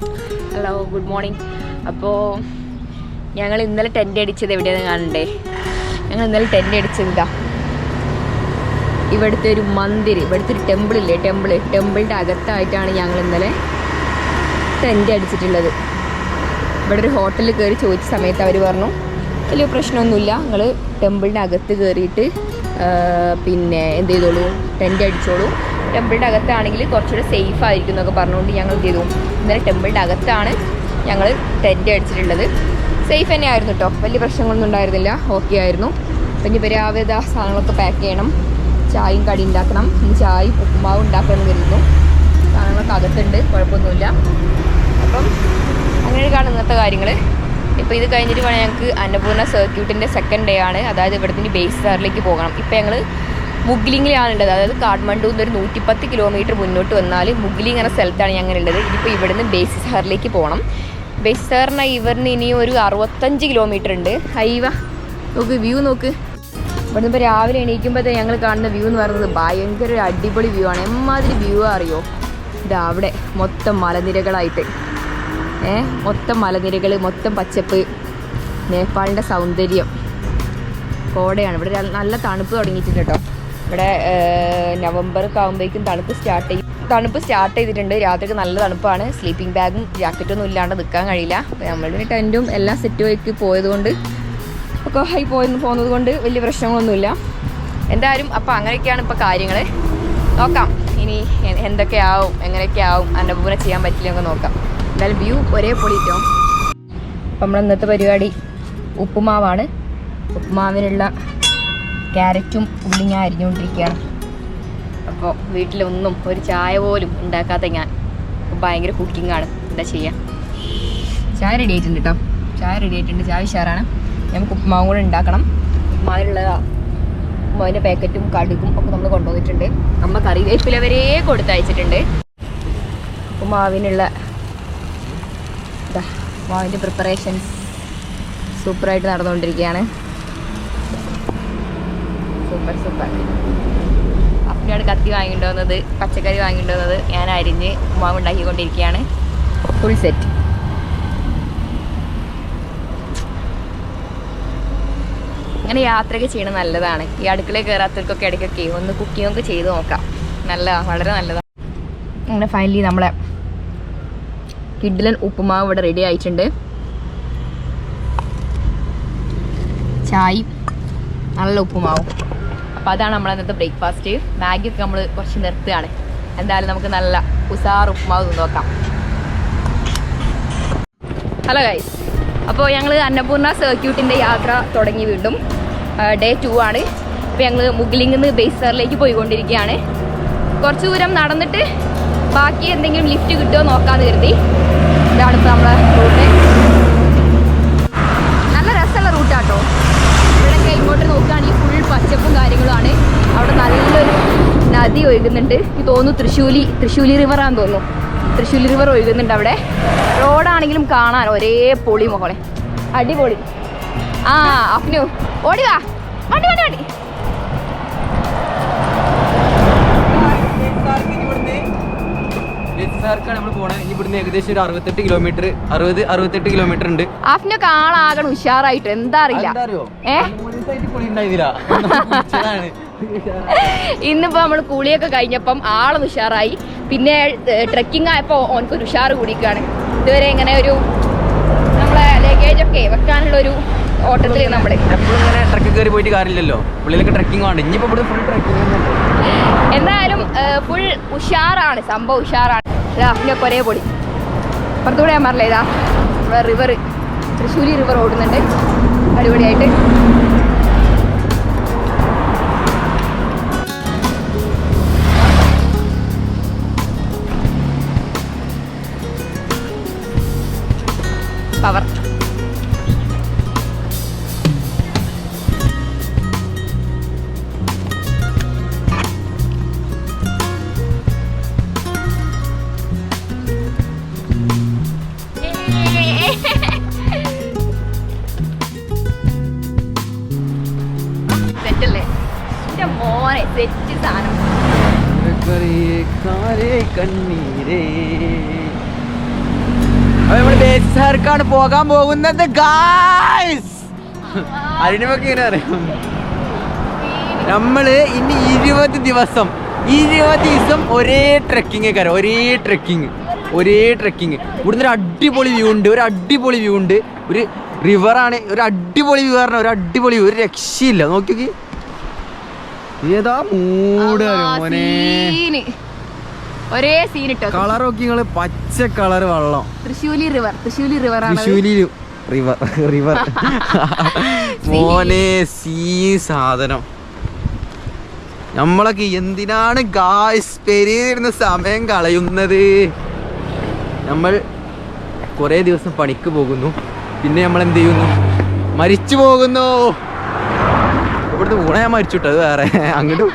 Hello good morning അപ്പോൾ ഞങ്ങൾ ഇന്നലെ ടെന്റ് അടിച്ചത് എവിടെയാണെന്ന് കാണണ്ടേ? ഞങ്ങൾ ഇന്നലെ ടെന്റ് അടിച്ചത് ഇതാ. ഇവിടുത്തെ ഒരു മന്ദിർ ഇവിടുത്തെ ഒരു ടെമ്പിൾ ഇല്ലേ? ടെമ്പിൾ ടെമ്പിളിന്റെ അകത്തായിട്ടാണ് ഞങ്ങൾ ഇന്നലെ ടെന്റ് അടിച്ചിട്ടുള്ളത്. ഇവിടെ ഒരു ഹോട്ടലിൽ കയറി ചോദിച്ച സമയത്ത് അവർ പറഞ്ഞു വലിയ പ്രശ്നമൊന്നുമില്ല. നിങ്ങൾ ടെമ്പിളിന്റെ അകത്ത് കയറിയിട്ട് പിന്നെ എന്ത് ചെയ്തോളൂ? ടെന്റ് അടിച്ചോളൂ. ടെമ്പിളിന്റെ അകത്താണെങ്കിൽ കുറച്ചുകൂടെ സേഫ് ആയിരിക്കും എന്നൊക്കെ പറഞ്ഞുകൊണ്ട് ഞങ്ങൾ ചെയ്തു? ഇന്നലെ ടെമ്പിളിന്റെ അകത്താണ് ഞങ്ങൾ ടെന്റ് അടിച്ചിട്ടുള്ളത്. സേഫ് തന്നെ ആയിരുന്നു കേട്ടോ വലിയ പ്രശ്നങ്ങളൊന്നും ഉണ്ടായിരുന്നില്ല. ഓക്കെ ആയിരുന്നു. അപ്പം ഇനി രാവിലെ സാധനങ്ങളൊക്കെ പാക്ക് ചെയ്യണം. ചായയും കടി ഉണ്ടാക്കണം. ഇനി ചായയും ഉപ്പുമാവും ഉണ്ടാക്കണം എന്ന് കരുതുന്നു. സാധനങ്ങളൊക്കെ അകത്തുണ്ട്. കുഴപ്പമൊന്നുമില്ല. അപ്പം അങ്ങനെയൊക്കെയാണ് ഇന്നത്തെ കാര്യങ്ങൾ ഇപ്പോൾ ഇത് കഴിഞ്ഞിട്ട് വേണം ഞങ്ങൾക്ക് അന്നപൂർണ സർക്യൂട്ടിന്റെ സെക്കൻഡ് ഡേ ആണ്. അതായത് ഇവിടുത്തെ ബേസ് സാറിലേക്ക് പോകണം. ഇപ്പോൾ ഞങ്ങൾ മുഗ്ലിങ്ങിലാണ് ഉള്ളത്. അതായത് കാഠ്മണ്ഡു നിന്ന് ഒരു നൂറ്റിപ്പത്ത് കിലോമീറ്റർ മുന്നോട്ട് വന്നാൽ മുഗ്ലിങ് എന്ന സ്ഥലത്താണ് ഞങ്ങൾ ഉള്ളത് ഇതിപ്പോൾ ഇവിടുന്ന് ബേസ് സ്റ്റാറിലേക്ക് പോകണം ബേസ് സ്റ്റാറിന് ഇവരിന് ഇനിയും ഒരു അറുപത്തഞ്ച് കിലോമീറ്റർ ഉണ്ട്. ഹൈവ നോക്ക് വ്യൂ നോക്ക്. ഇവിടുന്ന് ഇപ്പോൾ രാവിലെ എണീക്കുമ്പോഴത്തെ ഞങ്ങൾ കാണുന്ന വ്യൂ എന്ന് പറയുന്നത് ഭയങ്കര ഒരു അടിപൊളി വ്യൂ ആണ്. എമ്മാതിരി വ്യൂ അറിയോ? ഇതാ അവിടെ മൊത്തം മലനിരകളായിട്ട്. ഏ മൊത്തം മലനിരകൾ മൊത്തം പച്ചപ്പ് നേപ്പാളിന്റെ സൗന്ദര്യം. കോടയാണ്. ഇവിടെ നല്ല തണുപ്പ് തുടങ്ങിയിട്ടുണ്ട് കേട്ടോ. ഇവിടെ നവംബർ ഒക്കെ ആകുമ്പോഴേക്കും തണുപ്പ് സ്റ്റാർട്ട് ചെയ്യും. തണുപ്പ് സ്റ്റാർട്ട് ചെയ്തിട്ടുണ്ട്. രാത്രിക്ക് നല്ല തണുപ്പാണ്. സ്ലീപ്പിംഗ് ബാഗും ജാക്കറ്റൊന്നും ഇല്ലാണ്ട് നിൽക്കാൻ കഴിയില്ല. അപ്പോൾ നമ്മളുടെ ടെന്റും എല്ലാം സെറ്റ് വയ്ക്ക് പോയതുകൊണ്ട് ഒക്കെ ആയി പോയി പോകുന്നത് കൊണ്ട് വലിയ പ്രശ്നങ്ങളൊന്നുമില്ല. എന്തായാലും അപ്പോൾ അങ്ങനെയൊക്കെയാണ് ഇപ്പോൾ കാര്യങ്ങൾ നോക്കാം. ഇനി എന്തൊക്കെയാവും എങ്ങനെയൊക്കെയാവും അന്നപൂർണ ചെയ്യാൻ പറ്റില്ല എന്ന് നോക്കാം. എന്തായാലും വ്യൂ ഒരേ പൊളിയിട്ടോ അപ്പം നമ്മൾ ഇന്നത്തെ പരിപാടി ഉപ്പുമാവാണ്. ഉപ്പുമാവിനുള്ള ക്യാരറ്റും ഉള്ളി ഞാൻ അരിഞ്ഞുകൊണ്ടിരിക്കുകയാണ്. അപ്പോൾ വീട്ടിലൊന്നും ഒരു ചായ പോലും ഉണ്ടാക്കാത്ത ഞാൻ ഭയങ്കര ആണ്. എന്താ ചെയ്യുക ചായ റെഡി ആയിട്ടുണ്ട് കേട്ടോ ചായ റെഡി ആയിട്ടുണ്ട്. ചായ ഉഷാറാണ്. നമുക്ക് ഉപ്പുമാവും കൂടെ ഉണ്ടാക്കണം. ഉപ്പുമാവിനുള്ള ഉപ്പുമാവിന്റെ പാക്കറ്റും കടുകും ഒക്കെ നമ്മൾ കൊണ്ടുവന്നിട്ടുണ്ട്. അമ്മ കറിവേപ്പില വരെ കൊടുത്തയച്ചിട്ടുണ്ട് ഉപ്പുമാവിനുള്ള ഉപ്പുമാവിന്റെ പ്രിപ്പറേഷൻസ് സൂപ്പറായിട്ട് നടന്നുകൊണ്ടിരിക്കുകയാണ്. സൂപ്പർ സൂപ്പർ അപ്പനോട് കത്തി വാങ്ങിയിട്ട് വന്നത് പച്ചക്കറി വാങ്ങിയിട്ട് വന്നത് ഞാൻ അരിഞ്ഞ് ഉമ്മാവ് ഉണ്ടാക്കിക്കൊണ്ടിരിക്കുകയാണ് ഫുൾ സെറ്റ് അങ്ങനെ യാത്രയൊക്കെ ചെയ്യണം നല്ലതാണ്. ഈ അടുക്കളയിൽ കയറാത്തവർക്കൊക്കെ ഇടയ്ക്കൊക്കെ ഒന്ന് കുക്കിംഗ് ഒക്കെ ചെയ്ത് നോക്കാം. നല്ലതാണ് വളരെ നല്ലതാണ് അങ്ങനെ ഫൈനലി നമ്മളെ കിഡ്ലൻ ഉപ്പുമാവ് ഇവിടെ റെഡി ആയിട്ടുണ്ട്. ചായ നല്ല ഉപ്പുമാവും. അപ്പോൾ അതാണ് നമ്മളെ ഇന്നത്തെ ബ്രേക്ക്ഫാസ്റ്റ് മാഗിയൊക്കെ നമ്മൾ കുറച്ച് നിർത്തുകയാണ്. എന്തായാലും നമുക്ക് നല്ല ഉസാർ ഉപ്പുമാവ് നോക്കാം. ഹലോ ഗൈസ് അപ്പോൾ ഞങ്ങൾ അന്നപൂർണ സർക്യൂട്ടിന്റെ യാത്ര തുടങ്ങി വീണ്ടും. ഡേ ടു ആണ്. ഇപ്പോൾ ഞങ്ങൾ മുഗ്ലിംഗ് നിന്ന് ബേസറിലേക്ക് പോയിക്കൊണ്ടിരിക്കുകയാണ്. കുറച്ച് ദൂരം നടന്നിട്ട് ബാക്കി എന്തെങ്കിലും ലിഫ്റ്റ് കിട്ടുമോ നോക്കാമെന്ന് കരുതി. ഇതാണ് ഇപ്പോൾ നമ്മളെ റൂട്ട് നല്ല രസമുള്ള റൂട്ടാട്ടോ ഒഴുകുന്നുണ്ട്. എനിക്ക് തോന്നുന്നു തൃശ്ശൂലി തൃശ്ശൂലി റിവറാന്ന് തോന്നുന്നു. തൃശ്ശൂലി റിവർ ഒഴുകുന്നുണ്ട് അവിടെ. റോഡാണെങ്കിലും കാണാൻ ഒരേ പൊളി മോളെ. അടിപൊളി. ആ അഫ്നു ഓടിവാ വണ്ടി വണ്ടി വണ്ടി. ഇവിടുന്ന് ഏകദേശം ഒരു അറുപത്തെട്ട് കിലോമീറ്റർ അറുപത് അറുപത്തെട്ട് കിലോമീറ്റർ ഉണ്ട്. ഉഷാറായിട്ട്. എന്താ അറിയില്ല. അറിയോ? ഇന്നിപ്പോ നമ്മൾ കൂളിയൊക്കെ കഴിഞ്ഞപ്പം ആൾ ഉഷാറായി. പിന്നെ ട്രക്കിംഗ് ആയപ്പോ ഓനക്കൊരു ഉഷാറ് കൂടിക്കാണ് ഇതുവരെ ഇങ്ങനെ ഒരു നമ്മളെ ലഗേജ് ഒക്കെ വെക്കാനുള്ള ഒരു ഓട്ടത്തിൽ നമ്മൾ. എപ്പോഴും ഇങ്ങനെ ട്രക്ക് കയറി പോയിട്ട് കാര്യമില്ലല്ലോ. ട്രക്കിംഗ് ആണ്. ഇനിയിപ്പോ ഇവിടെ ഫുൾ ട്രക്കിംഗ് എന്തായാലും ഫുൾ ഉഷാറാണ്. സംഭവം ഉഷാറാണ്. ഇതിനൊക്കെ ഒരേ പൊടി. പുറത്തുകൂടെ ഞാൻ പറഞ്ഞില്ല ഇതാ ഇവിടെ റിവർ തൃശ്ശൂരി റിവർ ഓടുന്നുണ്ട്. അടിപൊളിയായിട്ട്. പവർ. സെറ്റല്ലേ? മോനെ സെറ്റ് സാധനം. കണ്ണീരേ. നെയ്സാർക്കാണ് പോകാൻ പോകുന്നത് അറിയാം. നമ്മൾ ഇനി ഇരുപത് ദിവസം ഇരുപത് ദിവസം ഒരേ ട്രെക്കിങ് കാര്യം ഒരേ ട്രെക്കിങ് ഒരേ ട്രെക്കിങ് ഇവിടുന്ന് ഒരു അടിപൊളി വ്യൂ ഉണ്ട് ഒരു അടിപൊളി വ്യൂ ഉണ്ട്. ഒരു റിവറാണ് ഒരു അടിപൊളി വ്യൂ പറഞ്ഞ ഒരു അടിപൊളി. ഒരു രക്ഷയില്ല. നോക്കി ഏതാ മൂട് മോനെ. ഒരേ സീൻ ഇട്ടോ കളർ നോക്കി നിങ്ങൾ പച്ച കളർ വെള്ളം. തൃശ്ശൂലി റിവർ തൃശ്ശൂലി റിവർ ആണ് തൃശ്ശൂലി റിവർ റിവർ മോനെ സീ സാധനം. നമ്മളൊക്കെ എന്തിനാണ് ഗായ്സ് പെരിയിരുന്ന സമയം കളയുന്നത്? നമ്മൾ കുറേ ദിവസം പണിക്ക് പോകുന്നു. പിന്നെ നമ്മൾ എന്ത് ചെയ്യുന്നു? മരിച്ചു പോകുന്നു. ഇവിടുത്തെ ഊണ ഞാൻ മരിച്ചു കേട്ടോ അത് വേറെ. അങ്ങോട്ടും